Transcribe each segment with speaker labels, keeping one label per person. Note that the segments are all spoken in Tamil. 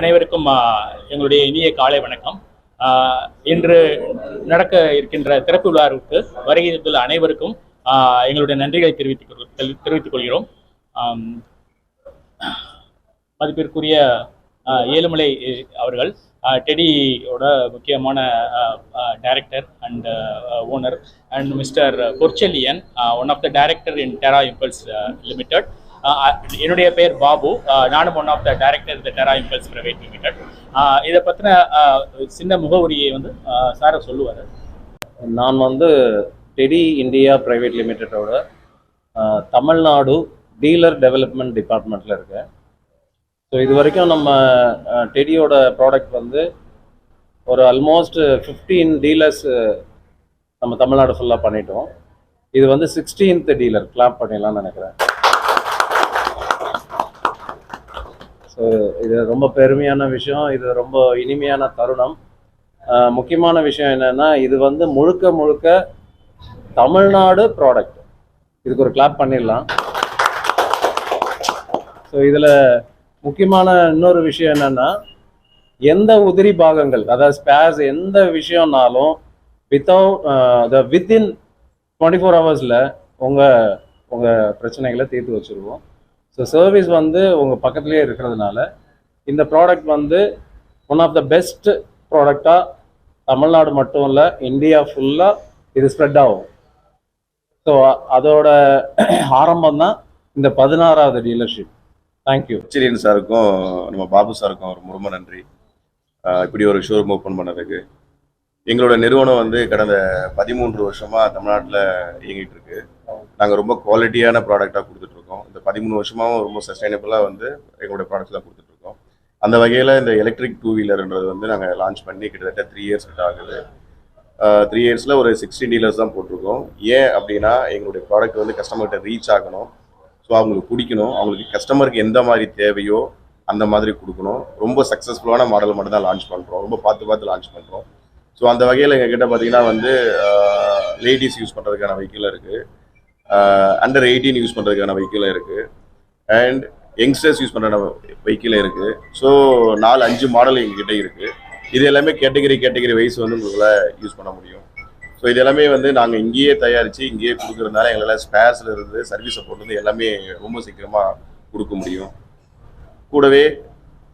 Speaker 1: அனைவருக்கும் எங்களுடைய இனிய காலை வணக்கம் இன்று நடக்க இருக்கின்ற திறப்பு விழாவிற்கு வருகை அனைவருக்கும் எங்களுடைய நன்றிகளை தெரிவித்துக் தெரிவித்துக் கொள்கிறோம் மதிப்பிற்குரிய ஏழுமலை அவர்கள் டெடியோட முக்கியமான director and owner and mister Porchelian one of the director in Terra Impulse limited என்னுடைய பேர் பாபு நானும் one of the director the Terra Impulse private limited இதை பற்றின சின்ன முகவரியை வந்து
Speaker 2: சார சொல்லுவார் நான் வந்து டெடி இந்தியா பிரைவேட் லிமிடெடோட தமிழ்நாடு டீலர் டெவலப்மெண்ட் டிபார்ட்மெண்ட்டில் இருக்கேன் ஸோ இது வரைக்கும் நம்ம டெடியோட ப்ராடக்ட் வந்து ஒரு ஆல்மோஸ்ட் ஃபிஃப்டீன் டீலர்ஸ் நம்ம தமிழ்நாடு ஃபுல்லாக பண்ணிட்டோம் இது வந்து சிக்ஸ்டீன்த் டீலர் கிளாப் பண்ணிடலாம்னு நினைக்கிறேன் இது ரொம்ப பெருமையான விஷயம் இது ரொம்ப இனிமையான தருணம் முக்கியமான விஷயம் என்னென்னா இது வந்து முழுக்க முழுக்க தமிழ்நாடு ப்ராடக்ட் இதுக்கு ஒரு கிளாப் பண்ணிடலாம் ஸோ இதில் முக்கியமான இன்னொரு விஷயம் என்னென்னா எந்த உதிரி பாகங்கள் அதாவது ஸ்பேஸ் எந்த விஷயம்னாலும் without the within twenty four ஹவர்ஸில் உங்கள் உங்கள் பிரச்சனைகளை தீர்த்து வச்சுருவோம் ஸோ சர்வீஸ் வந்து உங்கள் பக்கத்துலேயே இருக்கிறதுனால இந்த ப்ராடக்ட் வந்து ஒன் ஆஃப் த பெஸ்ட் ப்ராடக்டாக தமிழ்நாடு மட்டும் இல்லை இந்தியா ஃபுல்லாக இது ஸ்ப்ரெட் ஆகும் ஸோ அதோட ஆரம்பம் தான் இந்த பதினாறாவது டீலர்ஷிப் தேங்க்யூ
Speaker 3: சிலியன் சாருக்கும் நம்ம பாபு சாருக்கும் ஒரு ரொம்ப நன்றி இப்படி ஒரு ஷோரூம் ஓப்பன் பண்ணதுக்கு எங்களோட நிறுவனம் வந்து கடந்த பதிமூன்று வருஷமாக தமிழ்நாட்டில் இயங்கிட்டு இருக்கு நாங்கள் ரொம்ப குவாலிட்டியான ப்ராடக்டாக கொடுத்துட்டு இருக்கோம் இந்த பதிமூணு வருஷமாகவும் ரொம்ப சஸ்டைனபிளாக வந்து எங்களுடைய ப்ராடக்ட்ஸ்லாம் கொடுத்துட்ருக்கோம் அந்த வகையில் இந்த எலக்ட்ரிக் டூ வீலருன்றது வந்து நாங்கள் லான்ச் பண்ணி கிட்டத்தட்ட த்ரீ இயர்ஸ் கிட்ட ஆகுது த்ரீ இயர்ஸில் ஒரு சிக்ஸ்டி டீலர்ஸ் தான் போட்டிருக்கோம் ஏன் அப்படின்னா எங்களுடைய ப்ராடக்ட் வந்து கஸ்டமர்கிட்ட ரீச் ஆகணும் ஸோ அவங்களுக்கு பிடிக்கணும் அவங்களுக்கு கஸ்டமருக்கு எந்த மாதிரி தேவையோ அந்த மாதிரி கொடுக்கணும் ரொம்ப சக்ஸஸ்ஃபுல்லான மாடல் மட்டும் தான் லான்ச் பண்ணுறோம் ரொம்ப பார்த்து பார்த்து லான்ச் பண்ணுறோம் ஸோ அந்த வகையில் எங்ககிட்ட பார்த்தீங்கன்னா வந்து லேடிஸ் யூஸ் பண்ணுறதுக்கான வெஹிக்கிள் இருக்குது அண்டர் எயிட்டீன் யூஸ் பண்ணுறதுக்கான வெஹிக்கிளும் இருக்குது அண்ட் யங்ஸ்டர்ஸ் யூஸ் பண்ணுற வெஹிக்கிள் இருக்குது ஸோ நாலு அஞ்சு மாடல் எங்ககிட்ட இருக்குது இது எல்லாமே கேட்டகரி கேட்டகரி வைஸ் வந்து உங்களால் யூஸ் பண்ண முடியும் ஸோ இது எல்லாமே வந்து நாங்கள் இங்கேயே தயாரித்து இங்கேயே கொடுக்குறதுனால எங்களால் ஸ்பேர்ஸில் இருந்து சர்வீஸ் சப்போர்ட் வந்து எல்லாமே ரொம்ப சீக்கிரமாக கொடுக்க முடியும் கூடவே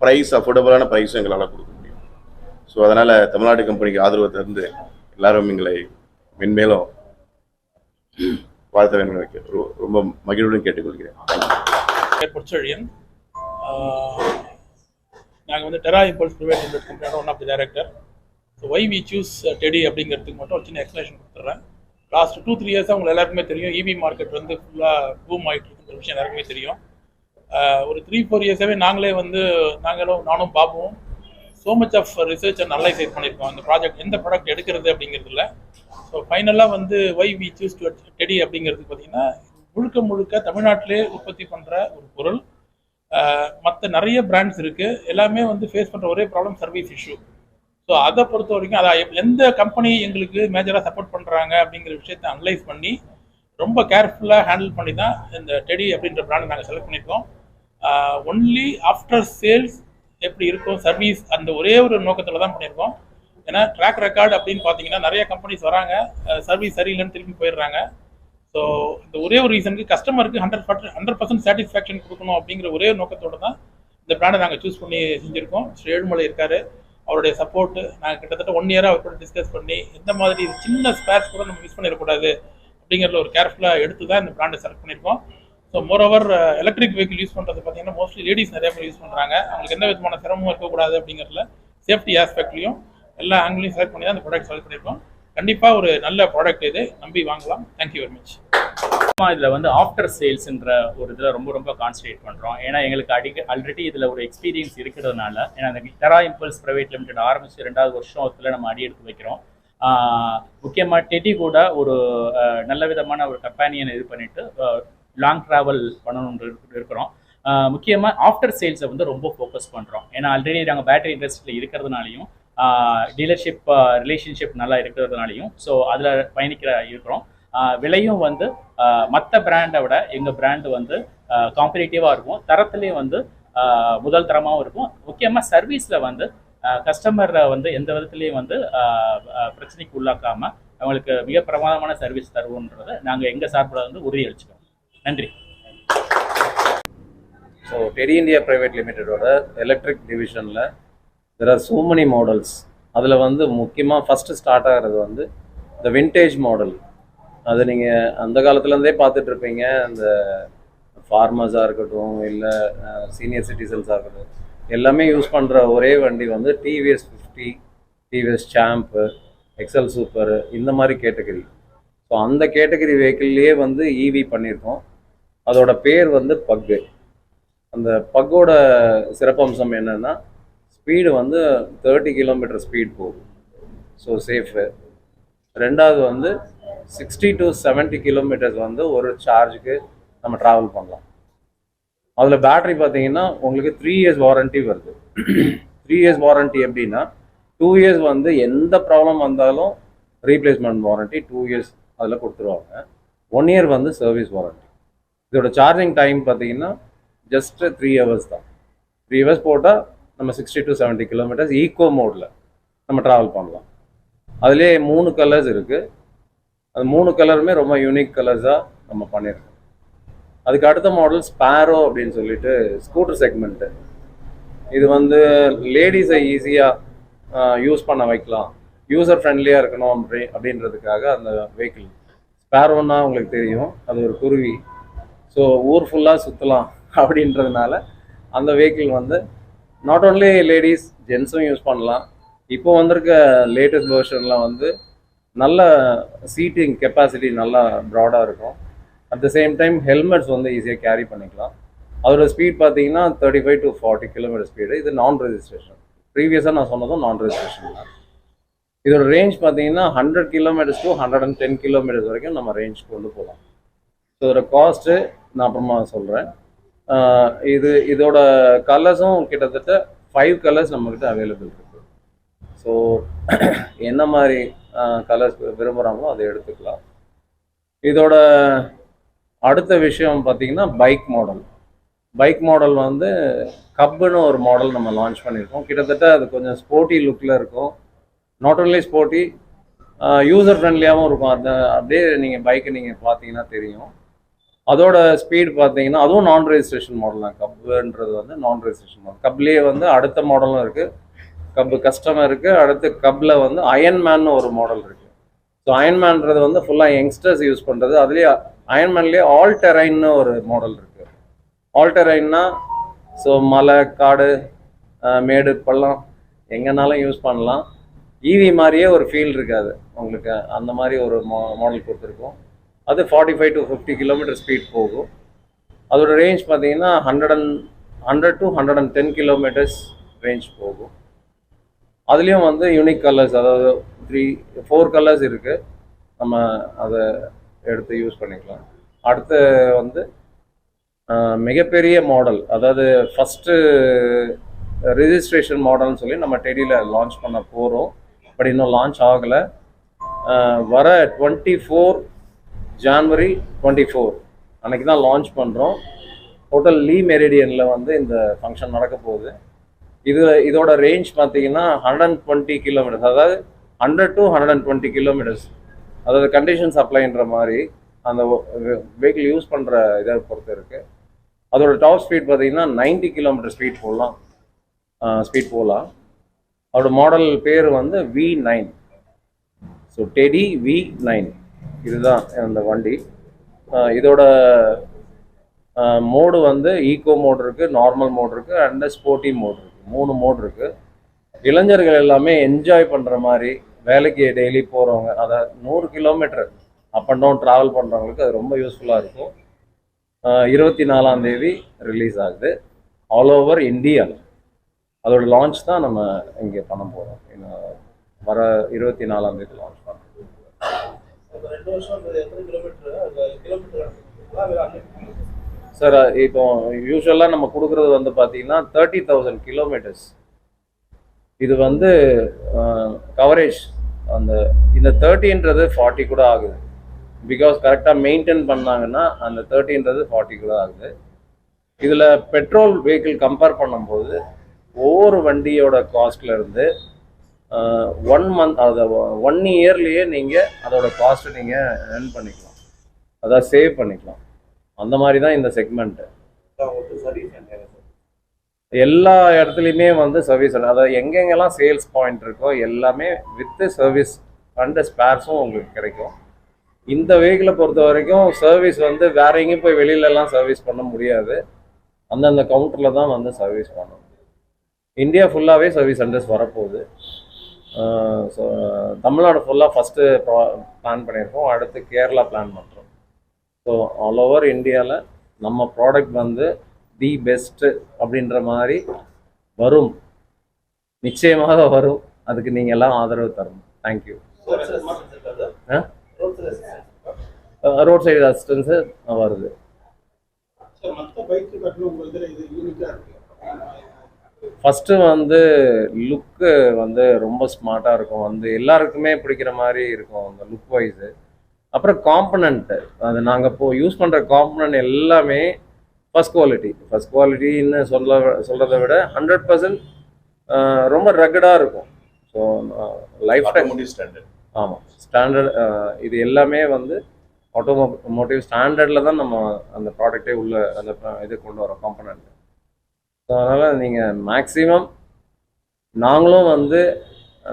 Speaker 3: ப்ரைஸ் அஃபோர்டபுளான ப்ரைஸும் எங்களால் கொடுக்க முடியும் ஸோ அதனால் தமிழ்நாடு கம்பெனிக்கு ஆதரவு தந்து எல்லாரும் எங்களை மென்மேலும் வாழ்த்த வேண்டும் ரொம்ப மகிழ்வுடன் கேட்டுக்கொள்கிறேன்
Speaker 1: பொற்சொழியன் நாங்கள் வந்து டெரா இம்பல்ஸ் ப்ரைவேட் லிமிடெட் கம்பெனியோட one of the director so why we choose Teddy அப்படிங்கிறதுக்கு மட்டும் ஒரு சின்ன எக்ஸ்பிளேஷன் கொடுத்துட்றேன் லாஸ்ட் டூ த்ரீ இயர்ஸாக உங்களுக்கு எல்லாருக்குமே தெரியும் இவி e மார்க்கெட் வந்து ஃபுல்லாக பூம் ஆகிட்டு இருக்குங்கிற விஷயம் எல்லாருக்குமே தெரியும் ஒரு த்ரீ ஃபோர் இயர்ஸாகவே நாங்களே வந்து நாங்களும் நானும் பார்ப்போம் so much of research and analyse பண்ணியிருக்கோம் அந்த ப்ராஜெக்ட் எந்த ப்ராடக்ட் எடுக்கிறது அப்படிங்கிறதுல ஸோ ஃபைனலாக வந்து why we choose to Teddy அப்படிங்கிறது பார்த்தீங்கன்னா முழுக்க முழுக்க தமிழ்நாட்டிலே உற்பத்தி பண்ணுற ஒரு பொருள் மற்ற நிறைய பிராண்ட்ஸ் இருக்குது எல்லாமே வந்து ஃபேஸ் பண்ணுற ஒரே ப்ராப்ளம் சர்வீஸ் இஷ்யூ ஸோ அதை பொறுத்த வரைக்கும் அதை எந்த கம்பெனி எங்களுக்கு மேஜராக சப்போர்ட் பண்ணுறாங்க அப்படிங்கிற விஷயத்தை அனலைஸ் பண்ணி ரொம்ப கேர்ஃபுல்லாக ஹேண்டில் பண்ணி தான் இந்த டெடி அப்படின்ற பிராண்டை நாங்கள் செலக்ட் பண்ணியிருக்கோம் ஒன்லி ஆஃப்டர் சேல்ஸ் எப்படி இருக்கும் சர்வீஸ் அந்த ஒரே ஒரு நோக்கத்தில் தான் பண்ணியிருக்கோம் ஏன்னா ட்ராக் ரெக்கார்டு அப்படின்னு பார்த்தீங்கன்னா நிறைய கம்பெனிஸ் வராங்க சர்வீஸ் சரியில்லைன்னு திரும்பி போயிடுறாங்க ஸோ இந்த ஒரே ஒரு ரீசனுக்கு கஸ்டமருக்கு ஹண்ட்ரட் ஹண்ட்ரட் பர்சன்ட் சாட்டிஸ்ஃபேக்ஷன் கொடுக்கணும் அப்படிங்கிற ஒரே நோக்கத்தோடு தான் இந்த பிராண்டை நாங்கள் சூஸ் பண்ணி செஞ்சுருக்கோம் ஸ்ரீ ஏழுமலை இருக்கார் அவருடைய சப்போர்ட்டு நாங்கள் கிட்டத்தட்ட ஒன் இயராக அவர் கூட டிஸ்கஸ் பண்ணி எந்த மாதிரி சின்ன ஸ்பேர்ஸ் கூட நம்ம மிஸ் பண்ணிடக்கூடாது அப்படிங்கிறத ஒரு கேர்ஃபுல்லாக எடுத்து தான் இந்த பிராண்டை செலக்ட் பண்ணியிருக்கோம் so moreover electric vehicle use பண்ணுறது பார்த்தீங்கன்னா மோஸ்ட்லி லேடிஸ் நிறைய பேர் யூஸ் பண்ணுறாங்க அவங்களுக்கு எந்த விதமான சிரமமும் இருக்கக்கூடாது அப்படிங்கிறதுல சேஃப்டி ஆஸ்பெக்ட்லையும் எல்லா ஆங்கிலையும் செலக்ட் பண்ணி தான் அந்த ப்ராடக்ட் செலக்ட் பண்ணியிருக்கோம் கண்டிப்பாக ஒரு நல்ல ப்ராடக்ட் இது நம்பி வாங்கலாம் தேங்க்யூ வெரி மச் இதில் வந்து ஆஃப்டர் சேல்ஸ்ன்ற ஒரு இதில் ரொம்ப ரொம்ப கான்சன்ட்ரேட் பண்ணுறோம் ஏன்னா எங்களுக்கு அடிக்க ஆல்ரெடி இதில் ஒரு எக்ஸ்பீரியன்ஸ் இருக்கிறதுனால ஏன்னா அந்த டெரா இம்பல்ஸ் ப்ரைவேட் லிமிடெட் ஆரம்பிச்சு ரெண்டாவது வருஷத்தில் நம்ம அடி எடுத்து வைக்கிறோம் முக்கியமாக டெட்டி கூட ஒரு நல்ல விதமான ஒரு கம்பானியனை இது பண்ணிட்டு லாங் ட்ராவல் பண்ணணுன்ற இருக்கிறோம் முக்கியமாக ஆஃப்டர் சேல்ஸை வந்து ரொம்ப ஃபோக்கஸ் பண்ணுறோம் ஏன்னா ஆல்ரெடி நாங்கள் பேட்டரி இன்ட்ரெஸ்டில் இருக்கிறதுனாலையும் டீலர்ஷிப் ரிலேஷன்ஷிப் நல்லா இருக்கிறதுனாலையும் ஸோ அதில் பயணிக்கிற இருக்கிறோம் விலையும் வந்து மற்ற பிராண்டை விட எங்கள் பிராண்டு வந்து காம்படிட்டிவாக இருக்கும் தரத்துலேயும் வந்து முதல் தரமாகவும் இருக்கும் முக்கியமாக சர்வீஸில் வந்து கஸ்டமரை வந்து எந்த விதத்துலேயும் வந்து பிரச்சனைக்கு உள்ளாக்காமல் அவங்களுக்கு மிக பிரமாதமான சர்வீஸ் தருவோன்றதை நாங்கள் எங்கள் சார்பில் வந்து உறுதியளிச்சுக்கோம் நன்றி ஸோ டெரி இந்தியா ப்ரைவேட் லிமிடெடோட எலக்ட்ரிக் டிவிஷனில் there are so many models அதில் வந்து முக்கியமாக ஃபஸ்ட்டு ஸ்டார்ட் ஆகிறது வந்து இந்த வின்டேஜ் மாடல் அது நீங்கள் அந்த காலத்துலேருந்தே பார்த்துட்ருப்பீங்க அந்த ஃபார்மர்ஸாக இருக்கட்டும் இல்லை சீனியர் சிட்டிசன்ஸாக இருக்கட்டும் எல்லாமே யூஸ் பண்ணுற ஒரே வண்டி வந்து TVS fifty TVS champ XL super இந்த மாதிரி கேட்டகரி ஸோ அந்த கேட்டகரி வெஹிக்கிள்லேயே வந்து ஈவி e பண்ணியிருக்கோம் அதோட பேர் வந்து பக்கு அந்த பக்கோட சிறப்பம்சம் என்னென்னா ஸ்பீடு வந்து தேர்ட்டி கிலோமீட்டர் ஸ்பீட் போகும் ஸோ சேஃபு ரெண்டாவது வந்து சிக்ஸ்டி டு செவன்ட்டி கிலோமீட்டர்ஸ் வந்து ஒரு சார்ஜுக்கு நம்ம ட்ராவல் பண்ணலாம் அதில் பேட்ரி பார்த்தீங்கன்னா உங்களுக்கு த்ரீ இயர்ஸ் வாரண்ட்டி வருது த்ரீ இயர்ஸ் வாரண்ட்டி எப்படின்னா டூ இயர்ஸ் வந்து எந்த ப்ராப்ளம் வந்தாலும் ரீப்ளேஸ்மெண்ட் வாரண்ட்டி டூ இயர்ஸ் அதில் கொடுத்துருவாங்க ஒன் இயர் வந்து சர்வீஸ் வாரண்ட்டி இதோட சார்ஜிங் டைம் பார்த்தீங்கன்னா ஜஸ்ட் த்ரீ ஹவர்ஸ் தான் த்ரீ ஹவர்ஸ் போட்டால் நம்ம sixty to seventy kilometers eco மோடில் நம்ம ட்ராவல் பண்ணலாம் அதிலே மூணு கலர்ஸ் இருக்குது அது மூணு கலருமே ரொம்ப யூனிக் கலர்ஸாக நம்ம பண்ணியிருக்கோம் அதுக்கு அடுத்த மாடல் ஸ்பேரோ அப்படின்னு சொல்லிட்டு ஸ்கூட்டர் செக்மெண்ட்டு இது வந்து லேடிஸை ஈஸியாக யூஸ் பண்ண வைக்கலாம் யூசர் ஃப்ரெண்ட்லியாக இருக்கணும் அப்படி அப்படின்றதுக்காக அந்த வெஹிக்கிள் ஸ்பேரோன்னா உங்களுக்கு தெரியும் அது ஒரு குருவி ஸோ ஊர் ஃபுல்லாக சுற்றலாம் அப்படின்றதுனால அந்த வெஹிக்கிள் வந்து நாட் ஓன்லி லேடிஸ் ஜென்ஸும் யூஸ் பண்ணலாம் இப்போ வந்திருக்க லேட்டஸ்ட் வேர்ஷனில் வந்து நல்ல சீட்டிங் கெப்பாசிட்டி நல்லா ப்ராடாக இருக்கும் at the same time helmets வந்து ஈஸியாக கேரி பண்ணிக்கலாம் அதோட ஸ்பீட் பார்த்தீங்கன்னா thirty five to forty kilometer speed இது நான் ரெஜிஸ்ட்ரேஷன் ப்ரீவியஸாக நான் சொன்னதும் நான் ரெஜிஸ்ட்ரேஷன் தான் இதோட ரேஞ்ச் பார்த்தீங்கன்னா hundred kilometers to hundred and ten kilometers வரைக்கும் நம்ம ரேஞ்ச் கொண்டு போகலாம் ஸோ இதோட காஸ்ட்டு நான் அப்புறமா சொல்கிறேன் இது இதோட கலர்ஸும் கிட்டத்தட்ட ஃபைவ் கலர்ஸ் நம்மக்கிட்ட அவைலபிள் இருக்குது ஸோ என்ன மாதிரி கலர்ஸ் விரும்புகிறாங்களோ அதை எடுத்துக்கலாம் இதோட அடுத்த விஷயம் பார்த்தீங்கன்னா பைக் மாடல் பைக் மாடல் வந்து கப்புன்னு ஒரு மாடல் நம்ம லான்ச் பண்ணியிருக்கோம் கிட்டத்தட்ட அது கொஞ்சம் ஸ்போர்ட்டி லுக்கில் இருக்கும் நாட் ஓன்லி ஸ்போர்ட்டி யூசர் ஃப்ரெண்ட்லியாகவும் இருக்கும் அந்த அப்படியே நீங்கள் பைக்கை நீங்கள் பார்த்தீங்கன்னா தெரியும் அதோட ஸ்பீடு பார்த்தீங்கன்னா அதுவும் நான் ரெஜிஸ்ட்ரேஷன் மாடல் தான் கப்புன்றது வந்து நான் ரெஜிஸ்ட்ரேஷன் மாடல் கப்லேயே வந்து அடுத்த மாடலும் இருக்குது கப்பு கஸ்டம் இருக்குது அடுத்து கப்பில் வந்து அயன்மேன் ஒரு மாடல் இருக்குது ஸோ அயன்மேன்றது வந்து ஃபுல்லாக யங்ஸ்டர்ஸ் யூஸ் பண்ணுறது அதுலேயே அயன்மேன்லேயே ஆல் டெரைன்னு ஒரு மாடல் இருக்குது ஆல் டெரைன்னா ஸோ மலை காடு மேடு பள்ளம் எங்கேனாலும் யூஸ் பண்ணலாம் ஈவி e மாதிரியே ஒரு ஃபீல் இருக்காது உங்களுக்கு அந்த மாதிரி ஒரு மாடல் கொடுத்துருக்கோம் அது forty five to fifty kilometer speed போகும் அதோட ரேஞ்ச் பார்த்தீங்கன்னா hundred and hundred to hundred and ten kilometers range போகும் அதுலேயும் வந்து யூனிக் கலர்ஸ் அதாவது த்ரீ ஃபோர் கலர்ஸ் இருக்குது நம்ம அதை எடுத்து யூஸ் பண்ணிக்கலாம் அடுத்து வந்து மிகப்பெரிய மாடல் அதாவது ஃபஸ்ட்டு ரிஜிஸ்ட்ரேஷன் மாடல்னு சொல்லி நம்ம டெடியில் லான்ச் பண்ண போகிறோம் பட் இன்னும் லான்ச் ஆகலை வர twenty four January twenty four அன்றைக்கி தான் லான்ச் பண்ணுறோம் ஹோட்டல் லீ மெரிடியனில் வந்து இந்த ஃபங்க்ஷன் நடக்க போகுது இது இதோட ரேஞ்ச் பார்த்தீங்கன்னா ஹண்ட்ரட் அண்ட் டுவெண்ட்டி கிலோமீட்டர்ஸ் அதாவது hundred to hundred and twenty kilometers அதாவது கண்டிஷன்ஸ் அப்ளைன்ற மாதிரி அந்த வெஹிக்கிள் யூஸ் பண்ணுற இதை பொறுத்து இருக்குது அதோட டாப் ஸ்பீட் பார்த்தீங்கன்னா நைன்ட்டி கிலோமீட்டர் ஸ்பீட் போகலாம் ஸ்பீட் போகலாம் அதோட மாடல் பேர் வந்து V nine so Teddy V nine இதுதான் அந்த வண்டி இதோட மோடு வந்து ஈகோ மோட் இருக்குது நார்மல் மோட் இருக்குது அண்ட் ஸ்போர்ட்டி மோட் இருக்குது மூணு மோட் இருக்குது இளைஞர்கள் எல்லாமே என்ஜாய் பண்ணுற மாதிரி வேலைக்கு டெய்லி போகிறவங்க அதை நூறு kilometer up and down travel பண்ணுறவங்களுக்கு அது ரொம்ப யூஸ்ஃபுல்லாக இருக்கும் இருபத்தி நாலாம் தேதி ரிலீஸ் ஆகுது ஆல் ஓவர் இந்தியா அதோட லான்ச் தான் நம்ம இங்கே பண்ண போகிறோம் வர இருபத்தி நாலாம் தேதி லான்ச் பண்ணுறோம் சார் இப்போ யூஸ்வலாக நம்ம கொடுக்குறது வந்து பார்த்தீங்கன்னா தேர்ட்டி தௌசண்ட் கிலோமீட்டர்ஸ் இது வந்து கவரேஜ் அந்த இந்த தேர்ட்டின்றது ஃபார்ட்டி கூட ஆகுது பிகாஸ் கரெக்டாக மெயின்டைன் பண்ணாங்கன்னா அந்த தேர்ட்டின்றது ஃபார்ட்டி கூட ஆகுது இதில் பெட்ரோல் வெஹிக்கிள் கம்பேர் பண்ணும்போது ஒவ்வொரு வண்டியோட காஸ்ட்லேருந்து ஒன் மந்த் அதை ஒன் இயர்லேயே நீங்கள் அதோட காஸ்ட்டு நீங்கள் ரன் பண்ணிக்கலாம் அதாவது சேவ் பண்ணிக்கலாம் அந்த மாதிரி தான் இந்த செக்மெண்ட்டு எல்லா இடத்துலையுமே வந்து சர்வீஸ் அதாவது எங்கெங்கெல்லாம் சேல்ஸ் பாயிண்ட் இருக்கோ எல்லாமே வித்து சர்வீஸ் அண்ட் ஸ்பேர்ஸும் உங்களுக்கு கிடைக்கும் இந்த வெஹிக்கிளை பொறுத்த வரைக்கும் சர்வீஸ் வந்து வேற எங்கேயும் போய் வெளியிலலாம் சர்வீஸ் பண்ண முடியாது அந்தந்த கவுண்டரில் தான் வந்து சர்வீஸ் பண்ணணும் இந்தியா ஃபுல்லாகவே சர்வீஸ் சென்டர்ஸ் வரப்போகுது ஸோ தமிழ்நாடு ஃபுல்லாக ஃபஸ்ட்டு பிளான் பண்ணியிருக்கோம் அடுத்து கேரளா பிளான் பண்ணுறோம் ஸோ ஆல் ஓவர் இந்தியாவில் நம்ம ப்ராடக்ட் வந்து தி பெஸ்ட்டு அப்படின்ற மாதிரி வரும் நிச்சயமாக வரும் அதுக்கு நீங்கள் எல்லாம் ஆதரவு தரணும் தேங்க்யூ ரோட் சைடு அசிஸ்டன்ஸு வருது மற்ற பைக்கு இது யூனிக்காக இருக்குது ஃபஸ்ட்டு வந்து லுக்கு வந்து ரொம்ப ஸ்மார்ட்டாக இருக்கும் வந்து எல்லாருக்குமே பிடிக்கிற மாதிரி இருக்கும் அந்த லுக் வைஸு அப்புறம் காம்பனண்ட்டு அது நாங்கள் இப்போ யூஸ் பண்ணுற காம்பனண்ட் எல்லாமே ஃபஸ்ட் குவாலிட்டி ஃபஸ்ட் குவாலிட்டின்னு சொல்ல சொல்கிறத விட ஹண்ட்ரட் பர்சன்ட் ரொம்ப ரகடாக இருக்கும் ஸோ லைஃப் டைம் ஸ்டாண்டர்ட் ஆமாம் ஸ்டாண்டர்ட் இது எல்லாமே வந்து ஆட்டோமோ மோட்டிவ் ஸ்டாண்டர்டில் தான் நம்ம அந்த ப்ராடக்டே உள்ள அந்த இதை கொண்டு வரோம் காம்பனண்ட்டு ஸோ அதனால் நீங்கள் மேக்ஸிமம் நாங்களும் வந்து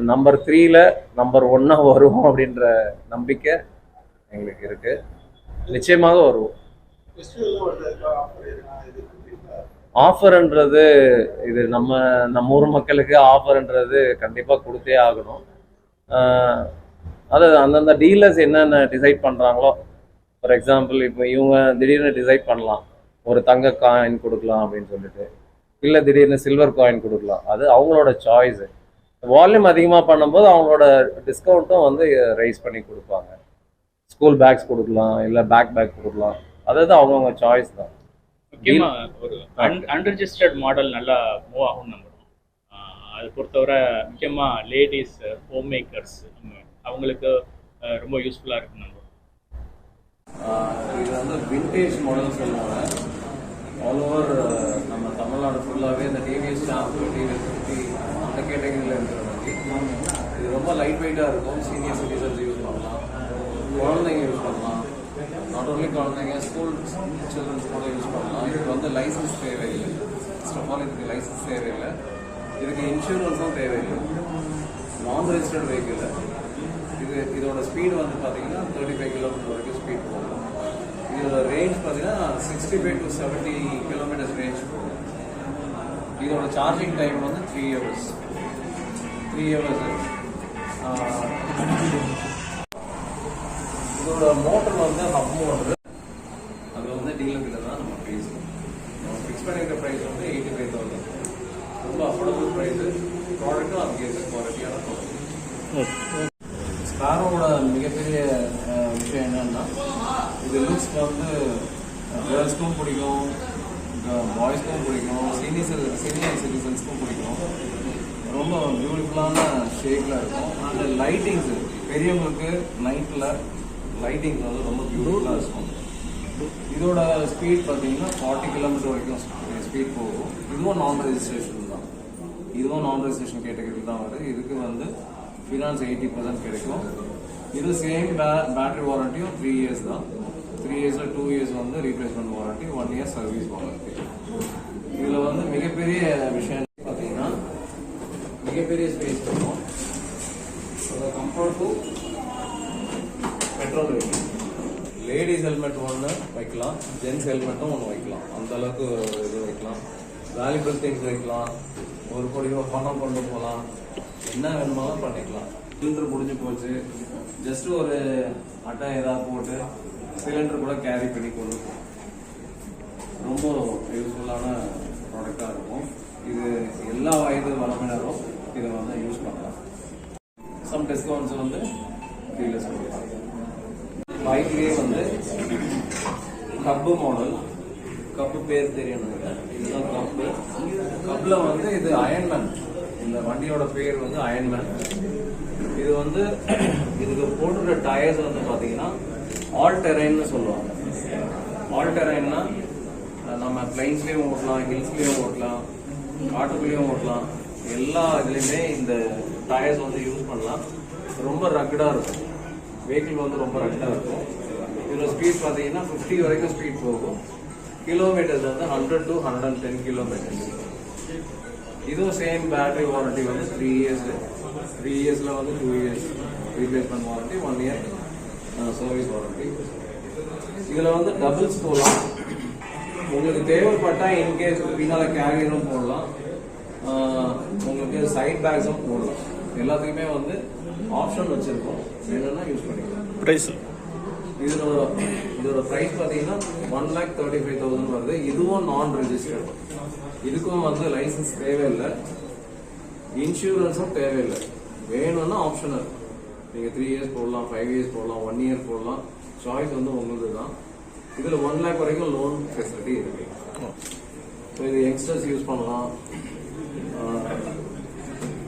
Speaker 1: நம்பர் த்ரீயில் நம்பர் ஒன்னாக வருவோம் அப்படின்ற நம்பிக்கை எங்களுக்கு இருக்குது நிச்சயமாக வருவோம் ஆஃபர்ன்றது இது நம்ம நம்ம ஊர் மக்களுக்கு ஆஃபர்ன்றது கண்டிப்பாக கொடுத்தே ஆகணும் அது அந்தந்த டீலர்ஸ் என்னென்ன டிசைட் பண்ணுறாங்களோ ஃபார் எக்ஸாம்பிள் இப்போ இவங்க திடீர்னு டிசைட் பண்ணலாம் ஒரு தங்க காயின் கொடுக்கலாம் அப்படின்னு சொல்லிட்டு இல்லை திடீர்னு சில்வர் காயின் கொடுக்கலாம் அது அவங்களோட சாய்ஸு வால்யூம் அதிகமாக பண்ணும்போது அவங்களோட டிஸ்கவுண்ட்டும் வந்து ரைஸ் பண்ணி கொடுப்பாங்க ஸ்கூல் பேக்ஸ் கொடுக்கலாம் இல்லை பேக் பேக் கொடுக்கலாம் அதாவது அவங்கவுங்க சாய்ஸ் தான் ஒரு அன்ரிஜிஸ்டர்ட் மாடல் நல்லா மூவ் ஆகும் நம்புறோம் அது பொறுத்தவரை முக்கியமாக லேடிஸ் ஹோம் மேக்கர்ஸ் அவங்களுக்கு ரொம்ப யூஸ்ஃபுல்லாக இருக்கு நம்புறோம் இது வந்து விண்டேஜ் மாடல் சொல்லுவாங்க ஆல் ஓவர் நம்ம தமிழ்நாடு ஃபுல்லாகவே இந்த டிவிஎஸ் ஷாம்பு டிவிஎஸ் ஃபிஃப்டி அந்த கேட்டகரியில் இருக்கிறவங்க இது ரொம்ப லைட் வெயிட்டாக இருக்கும் சீனியர் சிட்டிசன்ஸ் யூஸ் பண்ணலாம் குழந்தைங்க யூஸ் பண்ணலாம் நாட் ஓன்லி குழந்தைங்க ஸ்கூல் சில்ட்ரன்ஸ் கூட யூஸ் பண்ணலாம் இதுக்கு வந்து லைசன்ஸ் தேவையில்லை ஃபஸ்ட் ஆஃப் ஆல் இதுக்கு லைசன்ஸ் தேவையில்லை இதுக்கு இன்சூரன்ஸும் தேவையில்லை நான் ரெஜிஸ்டர்ட் வெஹிக்கிள் இது இதோட ஸ்பீடு வந்து பார்த்தீங்கன்னா தேர்ட்டி ஃபைவ் கிலோமீட்டர் வரைக்கும் ஸ்பீட் போகும் இதோட ரேஞ்ச் பார்த்தீங்கன்னா sixty five to seventy kilometers range போகும் இதோட சார்ஜிங் டைம் வந்து த்ரீ ஹவர்ஸ் த்ரீ ஹவர்ஸ் இதோட மோட்டர் வந்து ஹப் மோட்டர் அது வந்து டீலர் கிட்ட தான் நம்ம பேசணும் ஃபிக்ஸ் பண்ணிக்கிற ப்ரைஸ் வந்து எயிட்டி ஃபைவ் தௌசண்ட் ரொம்ப அஃபோர்டபுள் ப்ரைஸு ப்ராடக்ட்டும் அதுக்கு ஏற்ற குவாலிட்டியான ப்ராடக்ட் ஸ்காரோட மிகப்பெரிய ஆர்டிஸ்டில் வந்து கேர்ள்ஸ்க்கும் பிடிக்கும் பாய்ஸ்க்கும் பிடிக்கும் சீனியர் சீனியர் சிட்டிசன்ஸ்க்கும் பிடிக்கும் ரொம்ப பியூட்டிஃபுல்லான ஷேப்பில் இருக்கும் அந்த லைட்டிங்ஸ் பெரியவங்களுக்கு நைட்டில் லைட்டிங் வந்து ரொம்ப பியூட்டிஃபுல்லாக இருக்கும் இதோட ஸ்பீட் பார்த்தீங்கன்னா ஃபார்ட்டி கிலோமீட்டர் வரைக்கும் ஸ்பீட் போகும் இதுவும் நான் ரெஜிஸ்ட்ரேஷன் தான் இதுவும் நான் ரெஜிஸ்ட்ரேஷன் கேட்டகரி தான் வருது இதுக்கு வந்து ஃபினான்ஸ் எயிட்டி பர்சன்ட் கிடைக்கும் இது சேம் பே பேட்ரி வாரண்டியும் த்ரீ இயர்ஸ் தான் த்ரீ இயர்ஸில் டூ இயர்ஸ் வந்து replacement warranty one year service warranty இதில் வந்து மிகப்பெரிய விஷயம் பார்த்தீங்கன்னா மிகப்பெரிய ஸ்பேஸ் இருக்கும் compared to petrol ladies helmet ஒன்று வைக்கலாம் ஜென்ஸ் ஹெல்மெட்டும் ஒன்று வைக்கலாம் அந்த அளவுக்கு இது வைக்கலாம் வேல்யூபிள் திங்ஸ் வைக்கலாம் ஒரு கோடியோ பணம் கொண்டு போகலாம் என்ன வேணுமாலும் பண்ணிக்கலாம் சிலிண்டர் முடிஞ்சு போச்சு ஜஸ்ட் ஒரு அட்டை ஏதாவது போட்டு சிலிண்டர் கூட கேரி பண்ணி கொண்டு ரொம்ப யூஸ்ஃபுல்லான ப்ராடக்டாக இருக்கும் இது எல்லா வயது வளமினரும் இதை வந்து யூஸ் பண்ணலாம் சம் டிஸ்கவுண்ட்ஸ் வந்து டீலர்ஸ் பைக்லேயே வந்து கப்பு மாடல் கப்பு பேர் தெரியணும் இதுதான் கப்பு கப்பில் வந்து இது அயன்மேன் இந்த வண்டியோட பேர் வந்து அயன்மேன் இது வந்து இதுக்கு போட்டுருக்க டயர்ஸ் வந்து பார்த்தீங்கன்னா ஆல் டெரைன்னு சொல்லுவாங்க ஆல் டெரைன்னா நம்ம பிளைன்ஸ்லேயும் ஓட்டலாம் ஹில்ஸ்லேயும் ஓட்டலாம் காட்டுக்குள்ளேயும் ஓட்டலாம் எல்லா இதுலேயுமே இந்த டயர்ஸ் வந்து யூஸ் பண்ணலாம் ரொம்ப ரக்கடாக இருக்கும் வெஹிக்கிள் வந்து ரொம்ப ரக்கடாக இருக்கும் இதோட ஸ்பீட் பார்த்தீங்கன்னா ஃபிஃப்டி வரைக்கும் ஸ்பீட் போகும் கிலோமீட்டர்ஸ் வந்து hundred to hundred and ten kilometers இதுவும் சேம் பேட்டரி வாரண்டி வந்து த்ரீ இயர்ஸ் த்ரீ இயர்ஸில் வந்து two years replacement warranty one year service warranty இதில் வந்து டபுள்ஸ் போகலாம் உங்களுக்கு தேவைப்பட்டால் இன்கேஸ் பின்னால் கேரியரும் போடலாம் உங்களுக்கு சைட் பேக்ஸும் போடலாம் எல்லாத்துக்குமே வந்து ஆப்ஷன் வச்சுருக்கோம் என்னென்னா யூஸ் பண்ணிக்கலாம் ப்ரைஸ் இதோட இதோட ப்ரைஸ் பார்த்தீங்கன்னா one lakh thirty five thousand வருது இதுவும் நான் ரெஜிஸ்டர்ட் இதுக்கும் வந்து லைசன்ஸ் தேவையில்லை இன்சூரன்ஸும் தேவையில்லை வேணும்னா ஆப்ஷனாக இருக்கும் நீங்கள் த்ரீ இயர்ஸ் போடலாம் ஃபைவ் இயர்ஸ் போடலாம் ஒன் இயர் போடலாம் சாய்ஸ் வந்து உங்களது தான் இதில் ஒன் லேக் வரைக்கும் லோன் ஃபெசிலிட்டி இருக்கு ஸோ இது யங்ஸ்டர்ஸ் யூஸ் பண்ணலாம்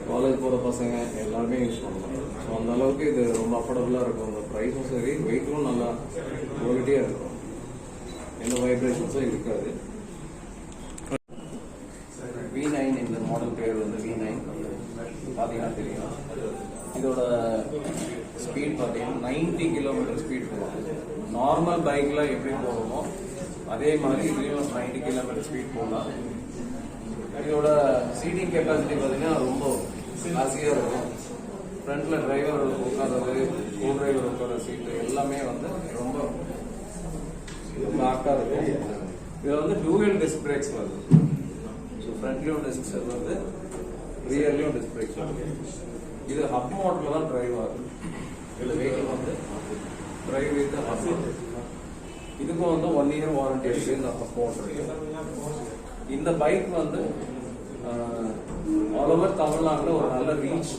Speaker 1: காலேஜ் போகிற பசங்க எல்லாருமே யூஸ் பண்ணலாம் ஸோ அந்த அளவுக்கு இது ரொம்ப அஃபோர்டபுளாக இருக்கும் அந்த ப்ரைஸும் சரி வெயிட்டும் நல்லா குவாலிட்டியாக இருக்கும் எந்த வைப்ரேஷன்ஸும் இருக்காது வி நைன் இந்த மாடல் பேர் வந்து வி நைன் பார்த்தீங்கன்னா தெரியும் இதோட ஸ்பீட் பார்த்தீங்கன்னா நைன்டி கிலோமீட்டர் ஸ்பீட் போகும் நார்மல் பைக்கில் எப்படி போகணுமோ அதே மாதிரி இதுலேயும் நைன்டி கிலோமீட்டர் ஸ்பீட் போகலாம் இதோட சீட்டிங் கெப்பாசிட்டி பார்த்தீங்கன்னா ரொம்ப ஜாஸ்தியாக இருக்கும் ஃப்ரண்ட்டில் டிரைவர் உட்காந்தது கோ டிரைவர் உட்கார சீட்டு எல்லாமே வந்து ரொம்ப லாக்காக இருக்கும் இதில் வந்து டூயல் டிஸ்க் பிரேக்ஸ் வருது ஸோ ஃப்ரண்ட்லேயும் டிஸ்க் வந்து ரியர்லேயும் டிஸ்க் பிரேக்ஸ் வருது இது ஹப் மோட்டில் தான் டிரைவ் ஆகுது ட்ரைவ் வித் ஹாஸ்பிட்டல் இதுக்கும் வந்து ஒன் இயர் வாரண்டி இருக்கு இந்த இந்த பைக் வந்து ஆல் ஓவர் தமிழ்நாட்டில் ஒரு நல்ல ரீச்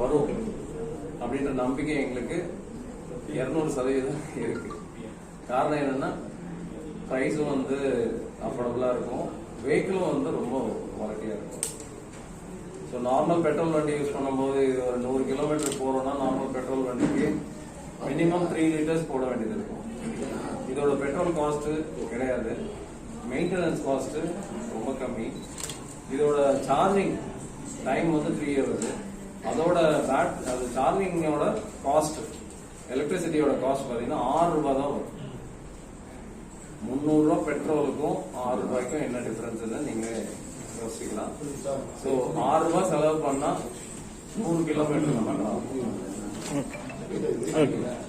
Speaker 1: வரும் அப்படின்ற நம்பிக்கை எங்களுக்கு இரநூறு சதவீதம் இருக்கு காரணம் என்னன்னா ப்ரைஸும் வந்து அஃபோர்டபுளாக இருக்கும் வெஹிக்கிளும் வந்து ரொம்ப நார்மல் பெட்ரோல் வண்டி யூஸ் பண்ணும்போது இது ஒரு நூறு கிலோமீட்டர் போகிறோம்னா நார்மல் பெட்ரோல் வண்டிக்கு மினிமம் த்ரீ லிட்டர்ஸ் போட வேண்டியது இருக்கும் இதோட பெட்ரோல் காஸ்ட்டு கிடையாது மெயின்டெனன்ஸ் காஸ்ட்டு ரொம்ப கம்மி இதோட சார்ஜிங் டைம் வந்து த்ரீ இயர்ஸ் அதோட பேட் அது சார்ஜிங்கோட காஸ்ட் எலக்ட்ரிசிட்டியோட காஸ்ட் பார்த்தீங்கன்னா ஆறு ரூபாய் தான் வரும் முந்நூறுரூவா பெட்ரோலுக்கும் ஆறு ரூபாய்க்கும் என்ன டிஃப்ரென்ஸ் நீங்கள் யோசிக்கலாம் ஸோ ஆறு ரூபா செலவு பண்ணா நூறு கிலோமீட்டர் பண்ணலாம்